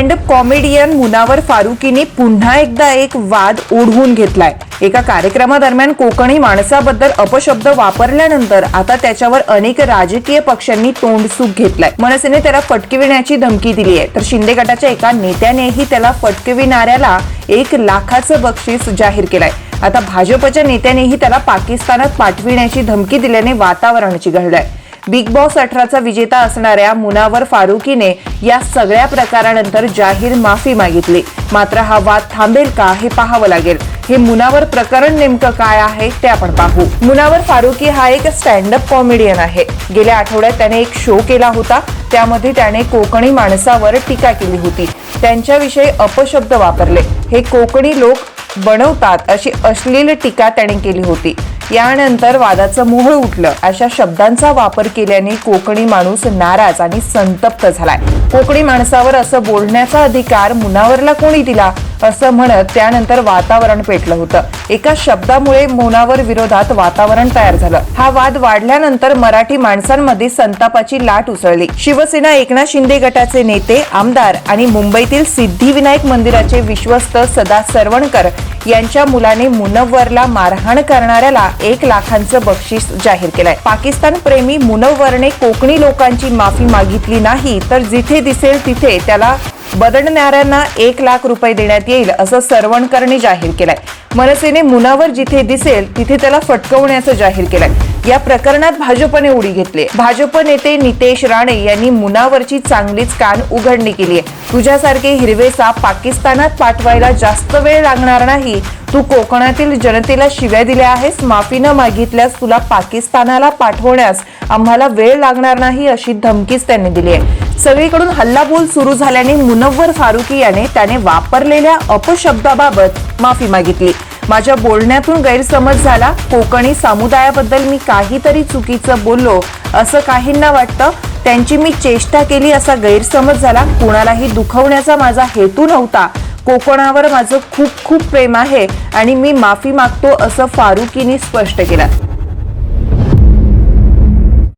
Stand up comedian Munawar फारुकीने पुन्हा एकदा एक वाद ओढवून घेतलाय. एका कार्यक्रमादरम्यान कोकणी माणसाबद्दल अपशब्द वापरल्यानंतर आता त्याच्यावर अनेक राजकीय पक्षांनी तोंडसूक घेतलाय. मनसेने त्याला फटकविण्याची धमकी दिली आहे. तर शिंदे गटाच्या एका नेत्यानेही त्याला फटकविणाऱ्याला एक लाखाचं बक्षीस जाहीर केलंय. आता भाजपच्या नेत्यानेही त्याला पाकिस्तानात पाठविण्याची धमकी दिल्याने वातावरण चिघळलंय बिग बॉस अठराचा विजेता असणाऱ्या मुनावर फारुकीने या सगळ्या प्रकारानंतर जाहीर माफी मागितली. मात्र हा वाद थांबेल का हे पाहावं लागेल. हे मुनावर प्रकरण नेमकं काय आहे ते आपण पाहू. मुनावर फारुकी हा एक स्टँडअप कॉमेडियन आहे. गेल्या आठवड्यात त्याने एक शो केला होता. त्यामध्ये त्याने कोकणी माणसावर टीका केली होती. त्यांच्याविषयी अपशब्द वापरले. हे कोकणी लोक बनवतात अशी अश्लील टीका त्याने केली होती. यानंतर वादाचं मोहळ उठलं. अशा शब्दांचा वापर केल्याने कोकणी माणूस नाराज आणि संतप्त झालाय. कोकणी माणसावर असं बोलण्याचा अधिकार मुनावरला कोणी दिला असं म्हणत त्यानंतर वातावरण पेटलं होतं. एका शब्दामुळे मुनावर विरोधात वातावरण तयार झालं. हा वाद वाढल्यानंतर मराठी माणसांमध्ये संतापाची लाट उसळली. शिवसेना एकनाथ शिंदे गटाचे नेते आमदार आणि मुंबईतील सिद्धिविनायक मंदिराचे विश्वस्त सदा सरवणकर यांच्या मुलाने मुनव्वरला मारहाण करणाऱ्याला एक लाखांचं बक्षीस जाहीर केलंय. पाकिस्तान प्रेमी मुनव्वरने कोकणी लोकांची माफी मागितली नाही तर जिथे दिसेल तिथे त्याला बदडणाऱ्यांना एक लाख रुपये देण्यात येईल असं सरवणकरने जाहीर केलंय. मनसेने मुनावर जिथे दिसेल तिथे त्याला फटकवण्याचं जाहीर केलंय. या प्रकरणात भाजपने उडी घेतली. भाजप नेते नितेश राणे यांनी मुनावरची चांगलीच कान उघडणी केली आहे. तुझ्यासारखे हिरवे साप पाकिस्तानात पाठवायला जास्त वेळ लागणार नाही. तू कोकणातील जनतेला शिव्या दिल्या आहेस माफी न मागितल्यास तुला पाकिस्तानाला पाठवण्यास आम्हाला वेळ लागणार नाही अशी धमकीच त्यांनी दिली आहे. सगळीकडून हल्लाबोल सुरू झाल्याने मुनव्वर फारुकी याने त्याने वापरलेल्या अपशब्दाबाबत माफी मागितली. माझ्या बोलण्यातून गैरसमज झाला. कोकणी समुदायाबद्दल मी काहीतरी चुकीचं बोललो असं काहींना वाटतं. त्यांची मी चेष्टा केली असा गैरसमज झाला. कुणालाही दुखवण्याचा माझा हेतू नव्हता. कोकणावर माझं खूप खूप प्रेम आहे आणि मी माफी मागतो असं फारुकीने स्पष्ट केलं.